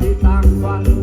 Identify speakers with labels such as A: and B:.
A: ที่ต่างฝัน